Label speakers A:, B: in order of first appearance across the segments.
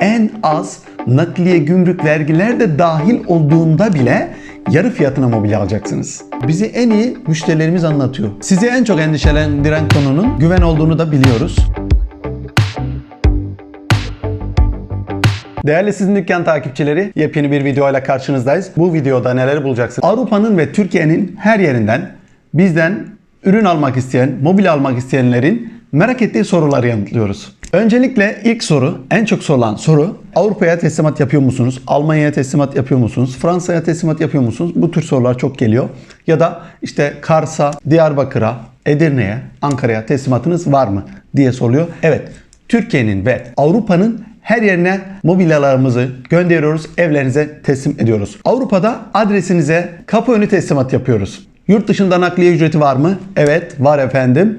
A: En az nakliye gümrük vergiler de dahil olduğunda bile yarı fiyatına mobilya alacaksınız. Bizi en iyi müşterilerimiz anlatıyor. Sizi en çok endişelendiren konunun güven olduğunu da biliyoruz. Değerli sizin dükkan takipçileri, yepyeni bir videoyla karşınızdayız. Bu videoda neler bulacaksınız? Avrupa'nın ve Türkiye'nin her yerinden bizden ürün almak isteyen, mobil almak isteyenlerin merak ettiği soruları yanıtlıyoruz. Öncelikle ilk soru, en çok sorulan soru Avrupa'ya teslimat yapıyor musunuz? Almanya'ya teslimat yapıyor musunuz? Fransa'ya teslimat yapıyor musunuz? Bu tür sorular çok geliyor. Ya da işte Kars'a, Diyarbakır'a, Edirne'ye, Ankara'ya teslimatınız var mı diye soruluyor. Evet, Türkiye'nin ve Avrupa'nın her yerine mobilyalarımızı gönderiyoruz, evlerinize teslim ediyoruz. Avrupa'da adresinize kapı önü teslimat yapıyoruz. Yurt dışında nakliye ücreti var mı? Evet, var efendim.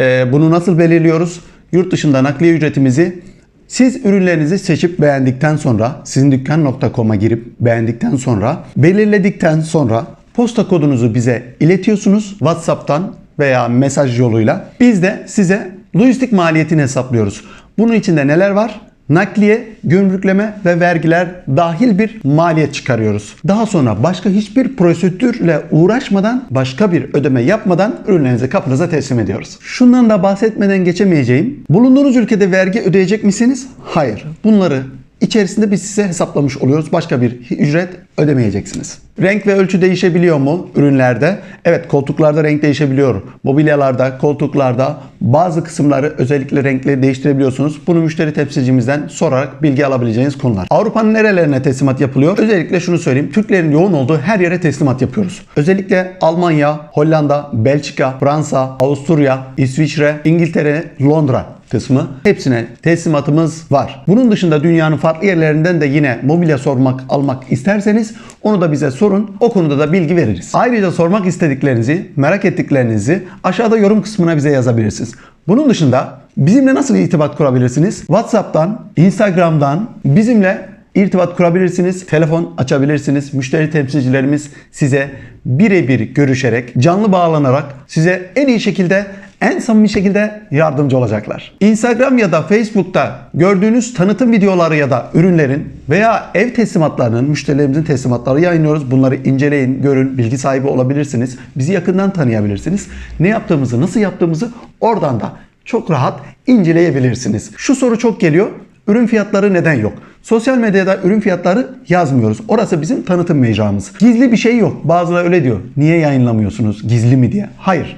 A: Ee, bunu nasıl belirliyoruz? Yurt dışında nakliye ücretimizi siz ürünlerinizi seçip beğendikten sonra sizin dükkan.com'a girip beğendikten sonra belirledikten sonra posta kodunuzu bize iletiyorsunuz WhatsApp'tan veya mesaj yoluyla. Biz de size lojistik maliyetini hesaplıyoruz. Bunun içinde neler var? Nakliye, gümrükleme ve vergiler dahil bir maliyet çıkarıyoruz. Daha sonra başka hiçbir prosedürle uğraşmadan, başka bir ödeme yapmadan ürünlerinizi kapınıza teslim ediyoruz. Şundan da bahsetmeden geçemeyeceğim. Bulunduğunuz ülkede vergi ödeyecek misiniz? Hayır. Bunları içerisinde biz size hesaplamış oluyoruz. Başka bir ücret ödemeyeceksiniz. Renk ve ölçü değişebiliyor mu ürünlerde? Evet koltuklarda renk değişebiliyor. Mobilyalarda, koltuklarda bazı kısımları özellikle renkleri değiştirebiliyorsunuz. Bunu müşteri temsilcimizden sorarak bilgi alabileceğiniz konular. Avrupa'nın nerelerine teslimat yapılıyor? Özellikle şunu söyleyeyim. Türklerin yoğun olduğu her yere teslimat yapıyoruz. Özellikle Almanya, Hollanda, Belçika, Fransa, Avusturya, İsviçre, İngiltere, Londra kısmı hepsine teslimatımız var. Bunun dışında dünyanın farklı yerlerinden de yine mobilya sormak, almak isterseniz onu da bize sorun. O konuda da bilgi veririz. Ayrıca sormak istediklerinizi, merak ettiklerinizi aşağıda yorum kısmına bize yazabilirsiniz. Bunun dışında bizimle nasıl irtibat kurabilirsiniz? WhatsApp'tan, Instagram'dan bizimle irtibat kurabilirsiniz, telefon açabilirsiniz. Müşteri temsilcilerimiz size birebir görüşerek, canlı bağlanarak size en iyi şekilde en samimi şekilde yardımcı olacaklar. Instagram ya da Facebook'ta gördüğünüz tanıtım videoları ya da ürünlerin veya ev teslimatlarının, müşterilerimizin teslimatları yayınlıyoruz. Bunları inceleyin, görün, bilgi sahibi olabilirsiniz. Bizi yakından tanıyabilirsiniz. Ne yaptığımızı, nasıl yaptığımızı oradan da çok rahat inceleyebilirsiniz. Şu soru çok geliyor. Ürün fiyatları neden yok? Sosyal medyada ürün fiyatları yazmıyoruz. Orası bizim tanıtım mecramız. Gizli bir şey yok. Bazıları öyle diyor. Niye yayınlamıyorsunuz? Gizli mi diye. Hayır.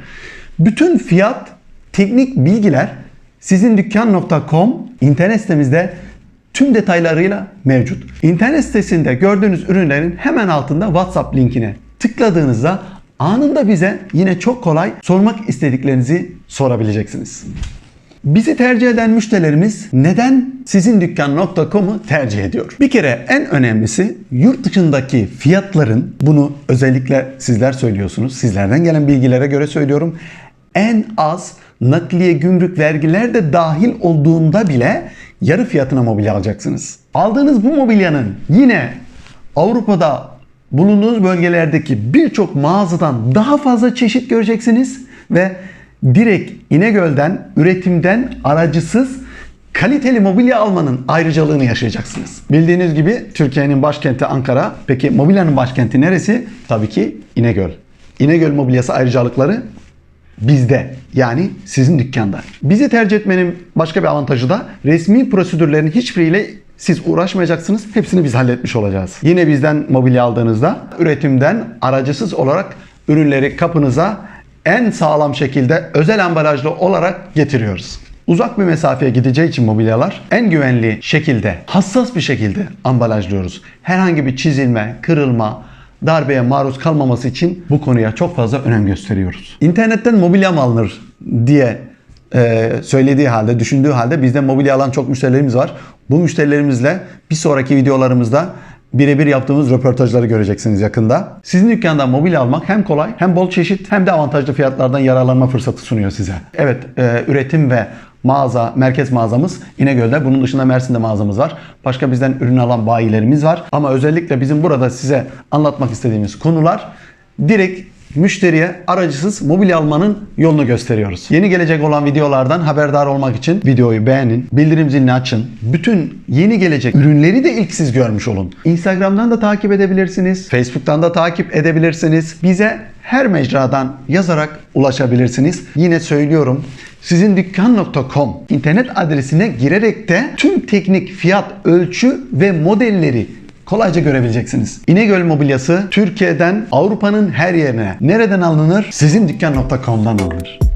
A: Bütün fiyat, teknik bilgiler sizin dükkan.com internet sitemizde tüm detaylarıyla mevcut. İnternet sitesinde gördüğünüz ürünlerin hemen altında WhatsApp linkine tıkladığınızda anında bize yine çok kolay sormak istediklerinizi sorabileceksiniz. Bizi tercih eden müşterilerimiz neden sizin dükkan.com'u tercih ediyor? Bir kere en önemlisi yurt dışındaki fiyatların bunu özellikle sizler söylüyorsunuz. Sizlerden gelen bilgilere göre söylüyorum. En az nakliye gümrük vergiler de dahil olduğunda bile yarı fiyatına mobilya alacaksınız. Aldığınız bu mobilyanın yine Avrupa'da bulunduğunuz bölgelerdeki birçok mağazadan daha fazla çeşit göreceksiniz ve direkt İnegöl'den, üretimden aracısız kaliteli mobilya almanın ayrıcalığını yaşayacaksınız. Bildiğiniz gibi Türkiye'nin başkenti Ankara. Peki mobilyanın başkenti neresi? Tabii ki İnegöl. İnegöl mobilyası ayrıcalıkları bizde yani sizin dükkanda. Bizi tercih etmenin başka bir avantajı da resmi prosedürlerin hiçbiriyle siz uğraşmayacaksınız. Hepsini biz halletmiş olacağız. Yine bizden mobilya aldığınızda üretimden aracısız olarak ürünleri kapınıza en sağlam şekilde özel ambalajlı olarak getiriyoruz. Uzak bir mesafeye gideceği için mobilyalar en güvenli şekilde, hassas bir şekilde ambalajlıyoruz. Herhangi bir çizilme, kırılma, darbeye maruz kalmaması için bu konuya çok fazla önem gösteriyoruz. İnternetten mobilya mı alınır diye e, söylediği halde, düşündüğü halde bizden mobilya alan çok müşterilerimiz var. Bu müşterilerimizle bir sonraki videolarımızda birebir yaptığımız röportajları göreceksiniz yakında. Sizin dükkandan mobilya almak hem kolay hem bol çeşit hem de avantajlı fiyatlardan yararlanma fırsatı sunuyor size. Evet, e, üretim ve mağaza, merkez mağazamız İnegöl'de. Bunun dışında Mersin'de mağazamız var. Başka bizden ürün alan bayilerimiz var. Ama özellikle bizim burada size anlatmak istediğimiz konular direkt müşteriye aracısız mobilya almanın yolunu gösteriyoruz. Yeni gelecek olan videolardan haberdar olmak için videoyu beğenin, bildirim zilini açın. Bütün yeni gelecek ürünleri de ilk siz görmüş olun. Instagram'dan da takip edebilirsiniz. Facebook'tan da takip edebilirsiniz. Bize her mecradan yazarak ulaşabilirsiniz. Yine söylüyorum. Sizin dükkan.com internet adresine girerek de tüm teknik fiyat, ölçü ve modelleri kolayca görebileceksiniz. İnegöl mobilyası Türkiye'den Avrupa'nın her yerine nereden alınır? Sizin dükkan.com'dan alınır.